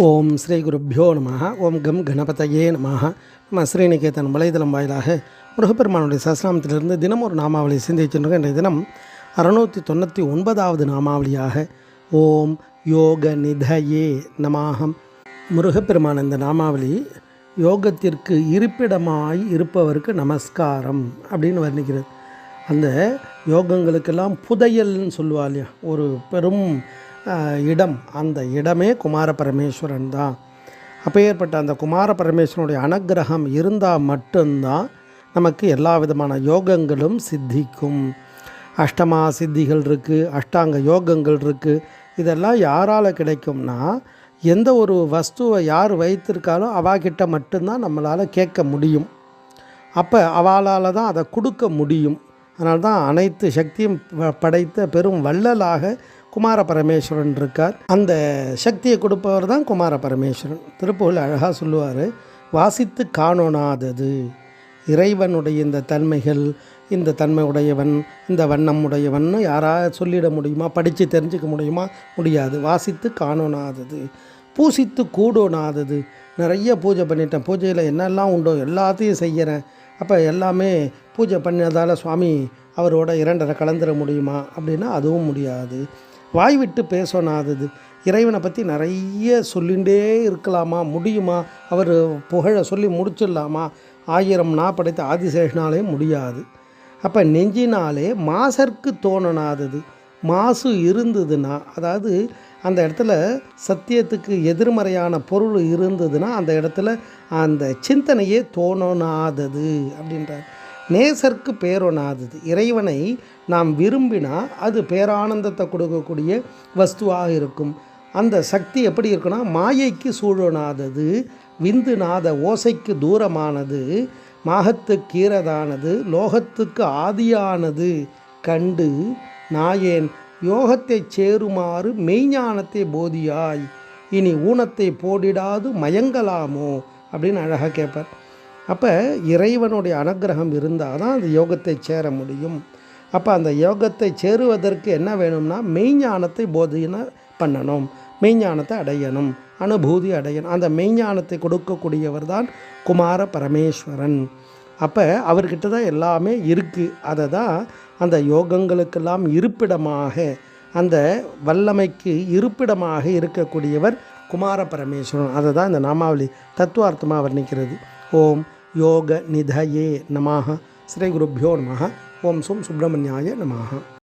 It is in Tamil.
ஓம் ஸ்ரீ குருப்பியோ நம ஓம் கம் கணபதையே நம நம்ம ஸ்ரீநிகேதன் வலைதளம் வாயிலாக முருகப்பெருமானுடைய சஸ்நாமத்திலிருந்து தினம் ஒரு நாமாவளி சிந்திச்சிருக்கோம் இன்றைய தினம் அறுநூற்றி தொண்ணூற்றி ஒன்பதாவது நாமாவளியாக ஓம் யோக நிதயே நமாகம் முருகப்பெருமான் இந்த நாமாவளி யோகத்திற்கு இருப்பிடமாய் இருப்பவருக்கு நமஸ்காரம் அப்படின்னு வர்ணிக்கிறது. அந்த யோகங்களுக்கெல்லாம் புதையல்னு சொல்லுவா இல்லையா? ஒரு பெரும் இடம். அந்த இடமே குமார பரமேஸ்வரன் தான். அப்பேற்பட்ட அந்த குமார பரமேஸ்வரனுடைய அனுக்கிரகம் இருந்தால் மட்டும்தான் நமக்கு எல்லா விதமான யோகங்களும் சித்திக்கும். அஷ்டமா சித்திகள் இருக்குது அஷ்டாங்க யோகங்கள் இருக்குது இதெல்லாம் யாரால் கிடைக்கும்னா எந்த ஒரு வஸ்துவை யார் வைத்திருக்காலோ அவாகிட்ட மட்டும்தான் நம்மளால் கேட்க முடியும். அப்போ அவளால் தான் அதை கொடுக்க முடியும். அதனால்தான் அனைத்து சக்தியும் ப- படைத்த பெரும் வள்ளலாக குமார பரமேஸ்வரன் இருக்கார். அந்த சக்தியை கொடுப்பவர் தான் குமார பரமேஸ்வரன். திருப்பூரில் அழகாக சொல்லுவார் வாசித்து காணோனாதது. இறைவனுடைய இந்த தன்மைகள் இந்த தன்மை உடையவன் இந்த வண்ணம் உடையவன்னு யாராக சொல்லிட முடியுமா? படித்து தெரிஞ்சுக்க முடியுமா? முடியாது. வாசித்து காணோனாதது. பூசித்து கூடோனாதது. நிறைய பூஜை பண்ணிட்டேன். பூஜையில் என்னெல்லாம் உண்டோ எல்லாத்தையும் செய்கிறேன் அப்போ எல்லாமே பூஜை பண்ணதால் சுவாமி அவரோட இரண்டரை கலந்துட முடியுமா? அப்படின்னா அதுவும் முடியாது. வாய் விட்டு பேசணாதது. இறைவனை பற்றி நிறைய சொல்லிகிட்டே இருக்கலாமா? முடியுமா? அவர் புகழை சொல்லி முடிச்சிடலாமா? ஆயிரம் நா படைத்த ஆதிசேஷனாலே முடியாது. அப்போ நெஞ்சினாலே மாசற்கு தோணனாதது. மாசு இருந்ததுன்னா அதாவது அந்த இடத்துல சத்தியத்துக்கு எதிர்மறையான பொருள் இருந்ததுன்னா அந்த இடத்துல அந்த சிந்தனையே தோணனாதது அப்படின்றார். நேசர்க்கு பேரொணாதது இறைவனை நாம் விரும்பினா அது பேரானந்தத்தை கொடுக்கக்கூடிய வஸ்துவாக இருக்கும். அந்த சக்தி எப்படி இருக்குன்னா மாயைக்கு சூழனாதது விந்து நாத ஓசைக்கு தூரமானது மாகத்து கீரதானது லோகத்துக்கு ஆதியானது கண்டு நாயேன் யோகத்தைச் சேருமாறு மெய்ஞானத்தை போதியாய். இனி ஊனத்தை போடிடாது மயங்கலாமோ? அப்படின்னு அழகாக கேட்பார் அப்போ இறைவனுடைய அனுக்கிரகம் இருந்தால் தான் அந்த யோகத்தை சேர முடியும். அப்போ அந்த யோகத்தை சேருவதற்கு என்ன வேணும்னா மெய்ஞானத்தை போதின பண்ணணும். மெய்ஞானத்தை அடையணும். அனுபூதி அடையணும். அந்த மெய்ஞானத்தை கொடுக்கக்கூடியவர் தான் குமார பரமேஸ்வரன். அப்போ அவர்கிட்ட தான் எல்லாமே இருக்குது அதை தான் அந்த யோகங்களுக்கெல்லாம் இருப்பிடமாக அந்த வல்லமைக்கு இருப்பிடமாக இருக்கக்கூடியவர் குமார பரமேஸ்வரன். அதை தான் இந்த நாமாவளி தத்துவார்த்தமாக வர்ணிக்கிறது. ஓம் யோக நிதயே நமாக ஸ்ரீ குருப்பியோ நமः ஓம் சும் சுப்பிரமணியாய நமः